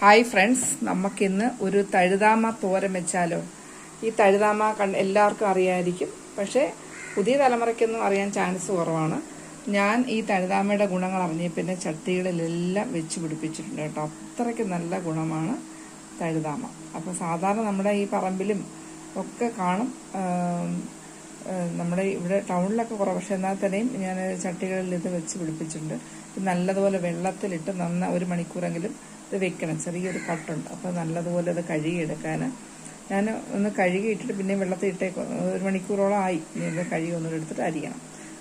Hi friends നമുക്കിന്ന് ഒരു തഴുതാമ തോരൻ വെച്ചാലോ? ഈ തഴുതാമ കണ്ട് എല്ലാവർക്കും അറിയായിരിക്കും. പക്ഷേ പുതിയ തലമുറയ്ക്കൊന്നും അറിയാൻ ചാൻസ് കുറവാണ്. ഞാൻ ഈ തഴുതാമയുടെ ഗുണങ്ങൾ അറിഞ്ഞ പിന്നെ ചട്ടികളിലെല്ലാം വെച്ച് പിടിപ്പിച്ചിട്ടുണ്ട് കേട്ടോ. അത്രയ്ക്ക് നല്ല ഗുണമാണ് തഴുതാമ. അപ്പോൾ സാധാരണ നമ്മുടെ ഈ പറമ്പിലും ഒക്കെ കാണും. നമ്മുടെ ഇവിടെ ടൗണിലൊക്കെ കുറവ്. പക്ഷെ എന്നാൽ തന്നെയും ഞാൻ ചട്ടികളിൽ ഇത് വെച്ച് പിടിപ്പിച്ചിട്ടുണ്ട്. നല്ലതുപോലെ വെള്ളത്തിലിട്ട് നന്ന ഒരു മണിക്കൂറെങ്കിലും ഇത് വെക്കണം. ചെറിയൊരു കട്ടുണ്ട്. അപ്പോൾ നല്ലതുപോലെ അത് കഴുകിയെടുക്കാൻ ഞാൻ ഒന്ന് കഴുകിയിട്ടിട്ട് പിന്നെ വെള്ളത്തിൽ ഇട്ടേക്കോ. ഒരു മണിക്കൂറോളം ആയി. ഇത് കഴുകി ഒന്നും എടുത്തിട്ട് അരിയണം.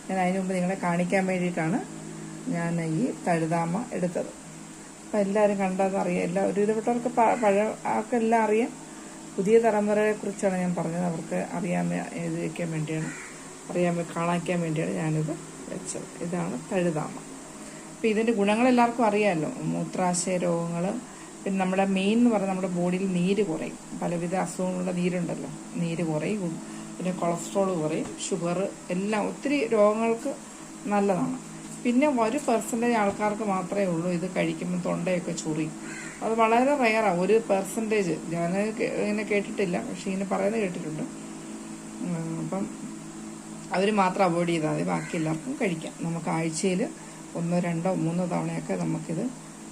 ഞാൻ അതിന് മുമ്പ് നിങ്ങളെ കാണിക്കാൻ വേണ്ടിയിട്ടാണ് ഞാൻ ഈ തഴുതാമ എടുത്തത്. അപ്പം എല്ലാവരും കണ്ടാൽ അറിയാം. എല്ലാ ഒരുവിധപ്പെട്ടവർക്ക് പഴയ ആർക്കെല്ലാം അറിയാം. പുതിയ തലമുറയെ കുറിച്ചാണ് ഞാൻ പറഞ്ഞത്. അവർക്ക് അറിയാൻ എഴുതി വയ്ക്കാൻ വേണ്ടിയാണ് അറിയാൻ കാണിക്കാൻ വേണ്ടിയാണ് ഞാനിത് വെച്ചത്. ഇതാണ് തഴുതാമ അപ്പം ഇതിന്റെ ഗുണങ്ങൾ എല്ലാവർക്കും അറിയാമല്ലോ മൂത്രാശയ രോഗങ്ങൾ പിന്നെ നമ്മുടെ മെയിൻ എന്ന് പറഞ്ഞാൽ നമ്മുടെ ബോഡിയിൽ നീര് കുറയും. പലവിധ അസുഖങ്ങളുടെ നീരുണ്ടല്ലോ. നീര് കുറയും. പിന്നെ കൊളസ്ട്രോൾ കുറയും. ഷുഗർ എല്ലാം ഒത്തിരി രോഗങ്ങൾക്ക് നല്ലതാണ്. പിന്നെ ഒരു പെർസെന്റേജ് ആൾക്കാർക്ക് മാത്രമേ ഉള്ളൂ ഇത് കഴിക്കുമ്പോൾ തൊണ്ടയൊക്കെ ചൊറിയും. അത് വളരെ റയറാണ് ഒരു പെർസെന്റേജ് ഞാൻ ഇങ്ങനെ കേട്ടിട്ടില്ല. പക്ഷേ ഇങ്ങനെ പറയുന്നത് കേട്ടിട്ടുണ്ട്. അപ്പം അവർ മാത്രം അവോയ്ഡ് ചെയ്താൽ മതി. ബാക്കി എല്ലാവർക്കും കഴിക്കാം. നമുക്ക് ആഴ്ചയിൽ ഒന്നോ രണ്ടോ മൂന്നോ തവണയൊക്കെ നമുക്കിത്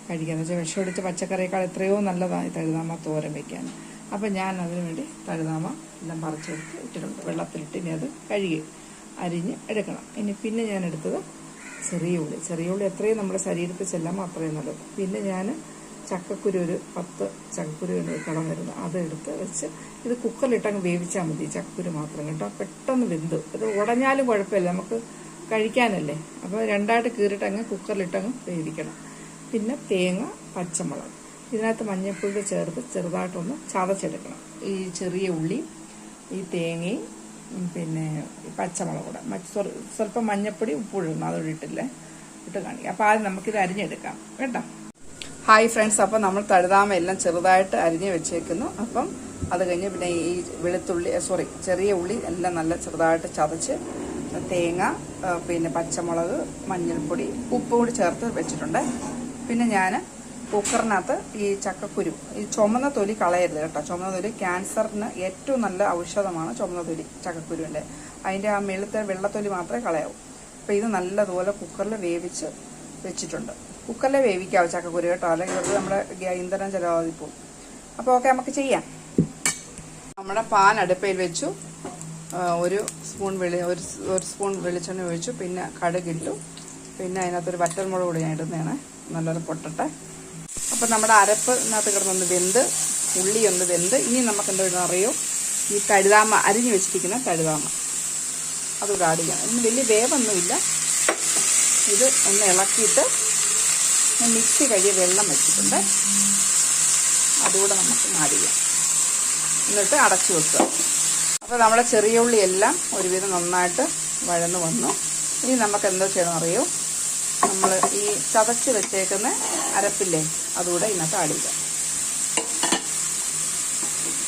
കഴിക്കാം. എന്ന് വെച്ചാൽ വിഷമടിച്ച പച്ചക്കറിയേക്കാൾ എത്രയോ നല്ലതാണ് തഴുതാമ തോരൻ വയ്ക്കാൻ അപ്പം ഞാൻ അതിനു വേണ്ടി തഴുതാമ എല്ലാം പറിച്ചെടുത്ത് ഇട്ടിട്ടുണ്ട്. വെള്ളത്തിലിട്ട് ഇനി അത് കഴുകി അരിഞ്ഞ് എടുക്കണം. ഇനി പിന്നെ ഞാൻ എടുത്തത് ചെറിയ ഉള്ളി. ചെറിയ ഉള്ളി എത്രയും നമ്മുടെ ശരീരത്തിൽ ചെല്ലാമോ അത്രയും നല്ലത്. പിന്നെ ഞാൻ ചക്കക്കുരു ഒരു പത്ത് ചക്കക്കുരു കടന്നിരുന്നു അതെടുത്ത് വെച്ച് ഇത് കുക്കറിലിട്ടങ്ങ് വേവിച്ചാൽ മതി. ചക്കക്കുരു മാത്രം. കേട്ടോ? പെട്ടെന്ന് വെന്ത്. ഇത് ഉടഞ്ഞാലും കുഴപ്പമില്ല. നമുക്ക് കഴിക്കാനല്ലേ? അപ്പോൾ രണ്ടായിട്ട് കീറിയിട്ട് അങ്ങ് കുക്കറിലിട്ടങ്ങ് വേവിക്കണം. പിന്നെ തേങ്ങ പച്ചമുളക്. ഇതിനകത്ത് മഞ്ഞൾപ്പൊടി ചേർത്ത് ചെറുതായിട്ടൊന്ന് ചതച്ചെടുക്കണം. ഈ ചെറിയ ഉള്ളി ഈ തേങ്ങയും പിന്നെ പച്ചമുളക് കൂടെ. സ്വൽ- സ്വല്പം മഞ്ഞൾപ്പൊടി ഉപ്പിടണം അതൊഴിട്ടില്ലേ ഇട്ട് കാണിക്കാം. അപ്പോൾ ആദ്യം നമുക്കിത് അരിഞ്ഞെടുക്കാം. കേട്ടോ? Hi friends. അപ്പം നമ്മൾ തഴുതാമ എല്ലാം ചെറുതായിട്ട് അരിഞ്ഞ് വെച്ചേക്കുന്നു. അപ്പം അത് കഴിഞ്ഞ് പിന്നെ ഈ വെളുത്തുള്ളി സോറി ചെറിയ ഉള്ളി എല്ലാം നല്ല ചെറുതായിട്ട് ചതച്ച് തേങ്ങ പിന്നെ പച്ചമുളക് മഞ്ഞൾപ്പൊടി ഉപ്പും കൂടി ചേർത്ത് വെച്ചിട്ടുണ്ട്. പിന്നെ ഞാൻ കുക്കറിനകത്ത് ഈ ചക്കക്കുരു ഈ ചുമന്ന തൊലി കളയരുത് കേട്ടോ. ചുമന്ന തൊലി ക്യാൻസറിന് ഏറ്റവും നല്ല ഔഷധമാണ് ചുമന്ന തൊലി ചക്കക്കുരുവിന്റെ അതിന്റെ ആ മെളുത്ത വെള്ളത്തൊലി മാത്രമേ കളയാവൂ. അപ്പോൾ ഇത് നല്ലതുപോലെ കുക്കറിൽ വേവിച്ച് വെച്ചിട്ടുണ്ട്. കുക്കറിൽ വേവിക്കാവും ചക്കക്കുരു കേട്ടോ അല്ലെങ്കിൽ അത് നമ്മുടെ ഇന്ധനം ചിലവാതി അപ്പോൾ ഓക്കെ നമുക്ക് ചെയ്യാം. നമ്മുടെ പാൻ അടുപ്പയിൽ വെച്ചു. ഒരു സ്പൂൺ വെളി ഒരു ഒരു സ്പൂൺ വെളിച്ചെണ്ണ ഒഴിച്ചു പിന്നെ കടുകിട്ടു പിന്നെ അതിനകത്തൊരു വറ്റൽമുളക് കൂടി ഞാൻ ഇടുന്നതാണ്. നല്ലൊരു പൊട്ടട്ടെ. അപ്പം നമ്മുടെ അരപ്പിനകത്ത് കിടന്നൊന്ന് വെന്ത് ഉള്ളി ഒന്ന് വെന്ത് ഇനി നമുക്ക് എന്താ അറിയോ? ഈ കഴുതാമ അരിഞ്ഞു വെച്ചിരിക്കുന്ന കഴുതാമ അതുകൂടെ ആഡ് ചെയ്യണം ഇതിന് വലിയ വേവൊന്നുമില്ല. ഇത് ഒന്ന് ഇളക്കിയിട്ട് മിക്സി കഴിയ വെള്ളം വെച്ചിട്ടുണ്ട്. അതുകൂടെ നമുക്ക് ആഡ് ചെയ്യാം. എന്നിട്ട് അടച്ചു വെക്കുക. അപ്പോൾ നമ്മുടെ ചെറിയ ഉള്ളി എല്ലാം ഒരുവിധം നന്നായിട്ട് വഴന്ന് വന്നു. ഇനി നമുക്ക് എന്താ ചെയ്യണം അറിയോ? നമ്മൾ ഈ ചതച്ച് വെച്ചേക്കുന്ന അരപ്പില്ലേ അതുകൂടെ ഇതിനകത്ത് ആഡ്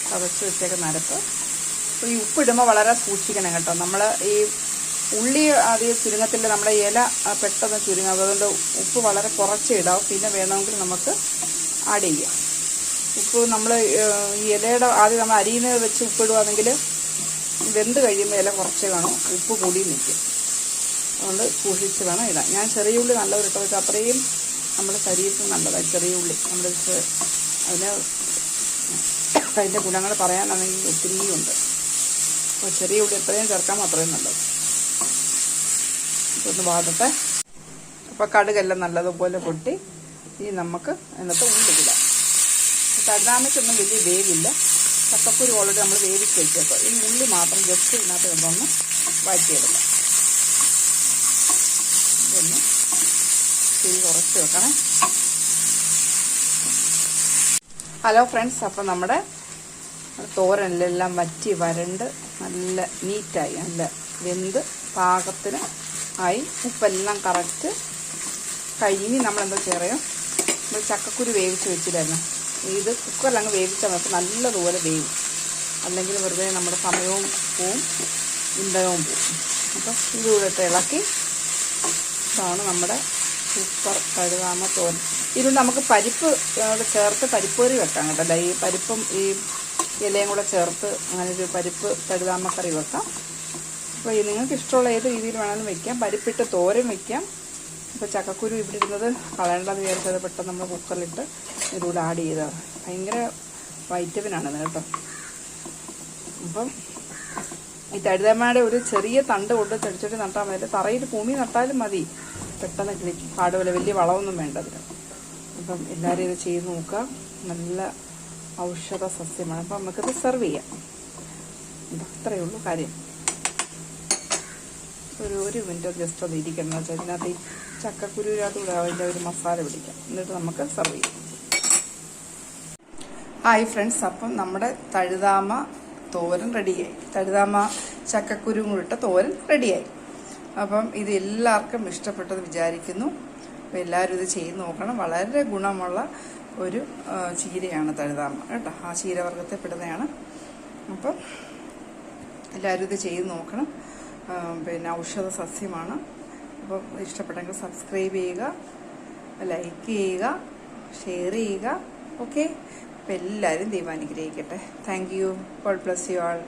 ചതച്ച് വെച്ചേക്കുന്ന അരപ്പ്. ഈ ഉപ്പിടുമ്പോൾ വളരെ സൂക്ഷിക്കണം കേട്ടോ. നമ്മൾ ഈ ഉള്ളി ആദ്യം ചുരുങ്ങത്തിൽ നമ്മുടെ ഇല പെട്ടെന്ന് ചുരുങ്ങും. അതുകൊണ്ട് ഉപ്പ് വളരെ കുറച്ച് ഇടാവും. പിന്നെ വേണമെങ്കിൽ നമുക്ക് ആഡ് ചെയ്യാം. ഉപ്പ് നമ്മൾ ഈ ഇലയുടെ ആദ്യം നമ്മൾ അരിയിൽ വെച്ച് ഉപ്പിടുവാണെങ്കിൽ വെന്ത് കഴിയുമ്പോൾ ഇല കുറച്ച് കാണും ഉപ്പ് കൂടി നിൽക്കും അതുകൊണ്ട് സൂക്ഷിച്ച് വേണം ഇടാൻ. ഞാൻ ചെറിയ ഉള്ളി നല്ലത് ഒരു വെച്ചാൽ അത്രയും നമ്മുടെ ശരീരത്തിന് നല്ലതാണ് ചെറിയ ഉള്ളി നമ്മുടെ അതിന് അതിന്റെ ഗുണങ്ങൾ പറയാനാണെങ്കിൽ ഒത്തിരി ഉണ്ട്. അപ്പോൾ ചെറിയ ഉള്ളി എത്രയും ചേർക്കാം അത്രയും നല്ലത്. ഇതൊന്ന് വാടട്ടെ അപ്പോൾ കടുകെല്ലാം നല്ലതുപോലെ പൊട്ടി ഇനി നമുക്ക് അതിനകത്ത് ഉള്ളിടാം തഴുതാമയ്ക്കൊന്നും വലിയ വേവില്ല. ചക്കക്കുരു ഓൾറെഡി നമ്മൾ വേവിച്ച് വെച്ചപ്പോൾ ഈ ഉള്ളി മാത്രം ജസ്റ്റ് ഇതിനകത്ത് കൊണ്ടൊന്ന് വഴറ്റിയെടുക്കാം. ഇതൊന്ന് തീ കുറച്ച് വെക്കണേ. ഹലോ ഫ്രണ്ട്സ് അപ്പം നമ്മുടെ തോരനിലെല്ലാം വറ്റി വരണ്ട് നല്ല നീറ്റായി നല്ല വെന്ത് പാകത്തിന് ആയി. ഉപ്പെല്ലാം കറക്റ്റ് കഴിഞ്ഞ് നമ്മളെന്താ ചെറിയ നമ്മൾ ചക്കക്കുരു വേവിച്ച് വെച്ചില്ലായിരുന്നു ഇത് കുക്കറിൽ അങ്ങ് വേവിച്ചാൽ നമുക്ക് നല്ലതുപോലെ വേവും. അല്ലെങ്കിൽ വെറുതെ നമ്മുടെ സമയവും പോവും ഇന്ധനവും പോവും. അപ്പം ഇതുകൂടെ ഇളക്കി. ഇതാണ് നമ്മുടെ സൂപ്പർ കഴുകാമ തോരൻ ഇതുകൊണ്ട് നമുക്ക് പരിപ്പ് ചേർത്ത് പരിപ്പ് കറി വെക്കാം കേട്ടോ. ഈ പരിപ്പും ഈ ഇലയും കൂടെ ചേർത്ത് അങ്ങനെ ഒരു പരിപ്പ് കഴുകാമ കറി വെക്കാം. അപ്പോൾ നിങ്ങൾക്ക് ഇഷ്ടമുള്ള ഏത് രീതിയിൽ വേണമെങ്കിലും വെക്കാം. പരിപ്പിട്ട് തോരൻ വെക്കാം. ഇപ്പോൾ ചക്കക്കുരു ഇവിടെ ഇരുന്നത് കളയേണ്ടത് വിചാരിച്ചത് പെട്ടെന്ന് നമ്മൾ കുക്കറിലിട്ട് ഇതിലൂടെ ആഡ് ചെയ്തതാണ്. ഭയങ്കര വൈറ്റമിനാണ് കേട്ടോ. അപ്പം ഈ തഴുതമ്മയുടെ ഒരു ചെറിയ തണ്ട് കൊണ്ട് ചെടിച്ചെടി നട്ടാൽ മതി. തറയിൽ ഭൂമി നട്ടാലും മതി. പെട്ടെന്ന് കിളിക്കും പാടുപോലെ വലിയ വളമൊന്നും വേണ്ട അതിന്. അപ്പം എല്ലാവരും ഇത് ചെയ്ത് നോക്കുക. നല്ല ഔഷധ സസ്യമാണ്. അപ്പം നമുക്കിത് സെർവ് ചെയ്യാം. അത്രയേ ഉള്ളൂ കാര്യം. ഒരു ഒരു മിനിറ്റ് ജസ്റ്റ് ഒന്ന് ഇരിക്കണം. എന്ന് വെച്ചാൽ ഇതിനകത്ത് ചക്കക്കുരുവിനകത്ത് കൂടെ അതിന്റെ ഒരു മസാല പിടിക്കാം. എന്നിട്ട് നമുക്ക് സെർവ് ചെയ്യാം. Hi friends. അപ്പം നമ്മുടെ തഴുതാമ തോരൻ റെഡിയായി. തഴുതാമ ചക്കക്കുരു കൂടിട്ട തോരൻ റെഡിയായി. അപ്പം ഇത് എല്ലാവർക്കും ഇഷ്ടപ്പെട്ടത് വിചാരിക്കുന്നു. അപ്പം എല്ലാവരും ഇത് ചെയ്ത് നോക്കണം. വളരെ ഗുണമുള്ള ഒരു ചീരയാണ് തഴുതാമ. കേട്ടോ ആ ചീരവർഗത്തിൽ പെടുന്നതാണ്. അപ്പം എല്ലാവരും ഇത് ചെയ്ത് നോക്കണം. പിന്നെ ഔഷധ സസ്യമാണ് അപ്പം ഇഷ്ടപ്പെട്ടെങ്കിൽ സബ്സ്ക്രൈബ് ചെയ്യുക ലൈക്ക് ചെയ്യുക ഷെയർ ചെയ്യുക. ഓക്കെ അപ്പം എല്ലാവരും ദൈവം അനുഗ്രഹിക്കട്ടെ. Thank you God bless you all